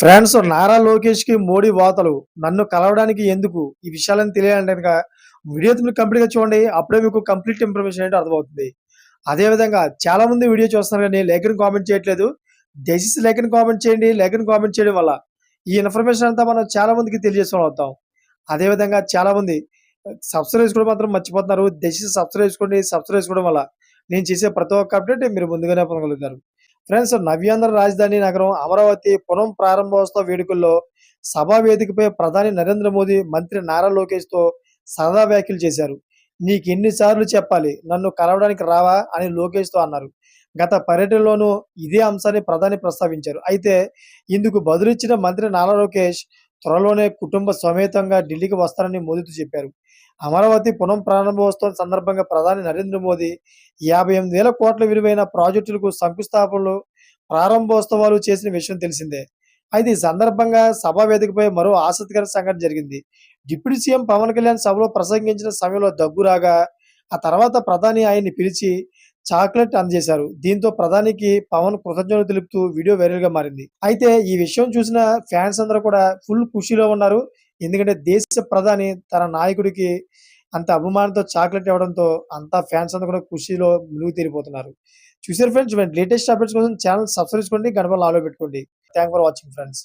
Friends Nara లోకేష్కి మోడీ వాతలు నన్ను కలవడానికి ఎందుకు? ఈ విషయాలను తెలియాలంటే కనుక వీడియో మీరు కంప్లీట్గా చూడండి. అప్పుడే మీకు కంప్లీట్ ఇన్ఫర్మేషన్ ఏంటో అర్థమవుతుంది. అదే విధంగా చాలా మంది వీడియో చూస్తున్నారు కానీ లేఖను కామెంట్ చేయట్లేదు. దయచేసి లేఖను కామెంట్ చేయండి. లేఖను కామెంట్ చేయడం వల్ల ఈ ఇన్ఫర్మేషన్ అంతా మనం చాలా మందికి తెలియజేసుకుని అవుతాం అదే విధంగా చాలా మంది సబ్స్క్రైబ్ చేసుకోవడం మాత్రం మర్చిపోతున్నారు. దయచేసి సబ్స్క్రైబ్ చేసుకోండి. సబ్స్క్రైబ్ చేసుకోవడం వల్ల నేను చేసే ప్రతి ఒక్క అప్డేట్ మీరు ముందుగానే పొందగలుగుతారు. ఫ్రెండ్స్ నవ్యాంధ్ర రాజధాని నగరం అమరావతి పునః ప్రారంభోత్సవ వేడుకల్లో సభా వేదికపై ప్రధాని నరేంద్ర మోదీ మంత్రి నారా లోకేష్తో సరదా వ్యాఖ్యలు చేశారు. నీకు ఎన్నిసార్లు చెప్పాలి? నన్ను కలవడానికి రావా? అని లోకేష్తో అన్నారు. గత పర్యటనలోనూ ఇదే అంశాన్ని ప్రధాని ప్రస్తావించారు. అయితే ఇందుకు బదులిచ్చిన మంత్రి నారా లోకేష్ త్వరలోనే కుటుంబ సమేతంగా ఢిల్లీకి వస్తారని మోదీతో చెప్పారు. అమరావతి పునః ప్రారంభోత్సవం సందర్భంగా ప్రధాని నరేంద్ర మోదీ యాభై ఎనిమిది వేల కోట్ల విలువైన ప్రాజెక్టులకు శంకుస్థాపనలు ప్రారంభోత్సవాలు చేసిన విషయం తెలిసిందే. అయితే ఈ సందర్భంగా సభా వేదికపై మరో ఆసక్తికర సంఘటన జరిగింది. డిప్యూటీ సీఎం పవన్ కళ్యాణ్ సభలో ప్రసంగించిన సమయంలో దగ్గు రాగా ఆ తర్వాత ప్రధాని ఆయన్ని పిలిచి చాక్లెట్ అందజేశారు దీంతో ప్రధానికి పవన్ కృతజ్ఞతలు తెలుపుతూ వీడియో వైరల్గా మారింది. అయితే ఈ విషయం చూసిన ఫ్యాన్స్ అందరూ కూడా ఫుల్ ఖుషీలో ఉన్నారు. ఎందుకంటే దేశ ప్రధాని తన నాయకుడికి అంత అభిమానంతో చాక్లెట్ ఇవ్వడంతో అంతా ఫ్యాన్స్ అందరూ కూడా ఖుషీలో మునిగి తీరిపోతున్నారు. చూసారు ఫ్రెండ్స్ లేటెస్ట్ అప్డేట్స్ కోసం ఛానల్ సబ్స్క్రైబ్ చేసుకోండి గడపలు ఆలో పెట్టుకోండి. Thank for watching friends